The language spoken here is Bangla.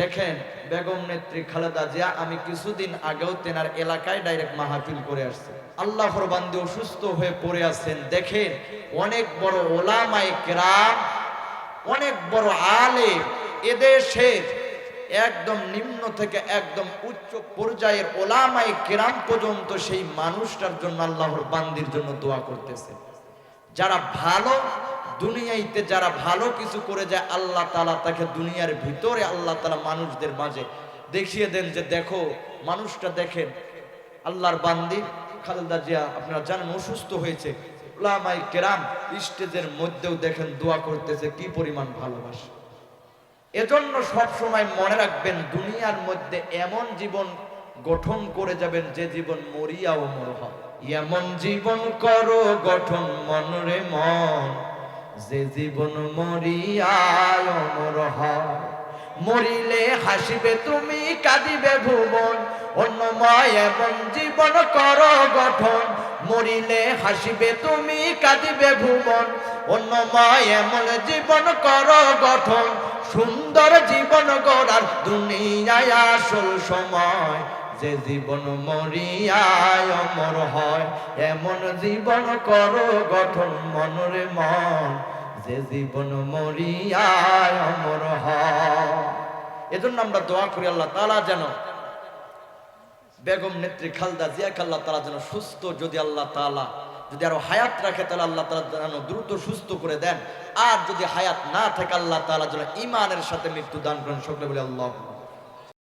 দেখেন, বেগম নেত্রী খালেদা জিয়া, আমি কিছুদিন আগেও তেনার এলাকায় ডাইরেক্ট মাহফিল করে আসছি। আল্লাহর বান্দি অসুস্থ হয়ে পড়ে আছেন। দেখেন, অনেক বড় ওলামাই কেরাম, অনেক বড় আলে এদেশের একদম নিম্ন থেকে একদম উচ্চ পর্যায়ের ওলামাই কেরাম পর্যন্ত সেই মানুষটার জন্য আল্লাহর বান্দির জন্য দোয়া করতেছে। যারা ভালো দুনিয়াইতে যারা ভালো কিছু করে যায়, আল্লাহ তালা তাকে দুনিয়ার ভিতরে আল্লাহ তালা মানুষদের মাঝে দেখিয়ে দেন যে, দেখো, মানুষটা দেখেন, আল্লাহর বান্দি খালেদা জিয়া, আপনারা জানেন অসুস্থ হয়েছে। ওলামাই কেরাম স্টেজের মধ্যেও দেখেন দোয়া করতেছে, কি পরিমাণ ভালোবাসে? এজন্য সব সময় মনে রাখবেন, দুনিয়ার মধ্যে এমন জীবন গঠন করে যাবেন, যে জীবন মরিয়া ও মর হয় এমন জীবন করো গঠন মন রে মন। যে জীবন মরিয়ায় অমর মরিলে হাসিবে তুমি, কাঁদিবে ভুবন। অন্যময় এমন জীবন কর গঠন। মরিলে হাসিবে তুমি, কাঁদিবে ভুবন। অন্যময় এমন জীবন কর গঠন। সুন্দর জীবন গড়ার দুনিয়ায় আসল সময়। যে জীবন মরিয়ায় অমর হয়, এমন জীবন করো গঠন মনরে মন। যে জীবন মরিয়ায় অমর হয়। এজন্য আমরা দোয়া করি আল্লাহ তালা যেন বেগম নেত্রী খালদা জিয়াকে আল্লাহ তালা যেন সুস্থ যদি আল্লাহ তালা যদি আরও হায়াত রাখে, তাহলে আল্লাহ তালা যেন দ্রুত সুস্থ করে দেন। আর যদি হায়াত না থাকে, আল্লাহ তালা যেন ইমানের সাথে মৃত্যু দান করেন, সকলে বলে আল্লাহ